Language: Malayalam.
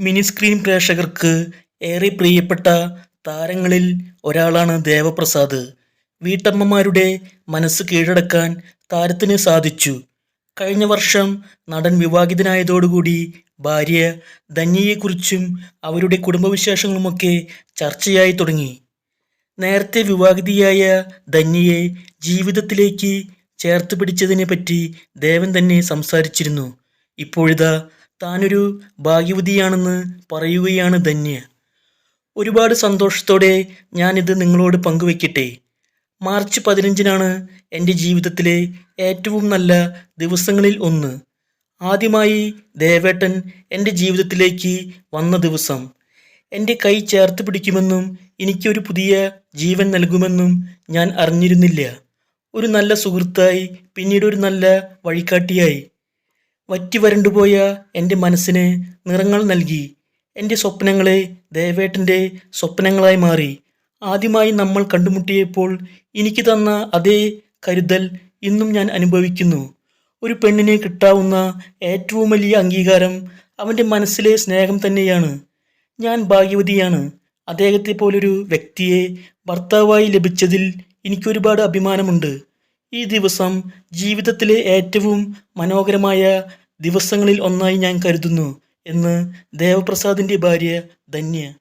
മിനി സ്ക്രീൻ പ്രേക്ഷകർക്ക് ഏറെ പ്രിയപ്പെട്ട താരങ്ങളിൽ ഒരാളാണ് ദേവപ്രസാദ്. വീട്ടമ്മമാരുടെ മനസ്സ് കീഴടക്കാൻ താരത്തിന് സാധിച്ചു. കഴിഞ്ഞ വർഷം നടൻ വിവാഹിതനായതോടുകൂടി ഭാര്യ ധന്യയെക്കുറിച്ചും അവരുടെ കുടുംബവിശേഷങ്ങളുമൊക്കെ ചർച്ചയായി തുടങ്ങി. നേരത്തെ വിവാഹിതയായ ധന്യയെ ജീവിതത്തിലേക്ക് ചേർത്ത് പിടിച്ചതിനെ പറ്റി ദേവൻ തന്നെ സംസാരിച്ചിരുന്നു. ഇപ്പോഴിതാ താനൊരു ഭാഗ്യവതിയാണെന്ന് പറയുകയാണ് ധന്യ. ഒരുപാട് സന്തോഷത്തോടെ ഞാനിത് നിങ്ങളോട് പങ്കുവെക്കട്ടെ. മാർച്ച് പതിനഞ്ചിനാണ് എന്റെ ജീവിതത്തിലെ ഏറ്റവും നല്ല ദിവസങ്ങളിൽ ഒന്ന്. ആദ്യമായി ദേവേട്ടൻ എന്റെ ജീവിതത്തിലേക്ക് വന്ന ദിവസം. എന്റെ കൈ ചേർത്ത് പിടിക്കുമെന്നും എനിക്കൊരു പുതിയ ജീവൻ നൽകുമെന്നും ഞാൻ അറിഞ്ഞിരുന്നില്ല. ഒരു നല്ല സുഹൃത്തായി പിന്നീട് ഒരു നല്ല വഴികാട്ടിയായി. വറ്റി വരണ്ടുപോയ എന്റെ മനസ്സിന് നിറങ്ങൾ നൽകി. എന്റെ സ്വപ്നങ്ങളെ ദേവേട്ടന്റെ സ്വപ്നങ്ങളായി മാറി. ആദ്യമായി നമ്മൾ കണ്ടുമുട്ടിയപ്പോൾ എനിക്ക് തന്ന അതേ കരുതൽ ഇന്നും ഞാൻ അനുഭവിക്കുന്നു. ഒരു പെണ്ണിനെ കിട്ടാവുന്ന ഏറ്റവും വലിയ അംഗീകാരം അവന്റെ മനസ്സിലെ സ്നേഹം തന്നെയാണ്. ഞാൻ ഭാഗ്യവതിയാണ്. അദ്ദേഹത്തെ പോലൊരു വ്യക്തിയെ ഭർത്താവായി ലഭിച്ചതിൽ എനിക്കൊരുപാട് അഭിമാനമുണ്ട്. ഈ ദിവസം ജീവിതത്തിലെ ഏറ്റവും മനോഹരമായ ദിവസങ്ങളിൽ ഒന്നായി ഞാൻ കരുതുന്നു എന്ന് ദേവപ്രസാദിന്റെ ഭാര്യ ധന്യ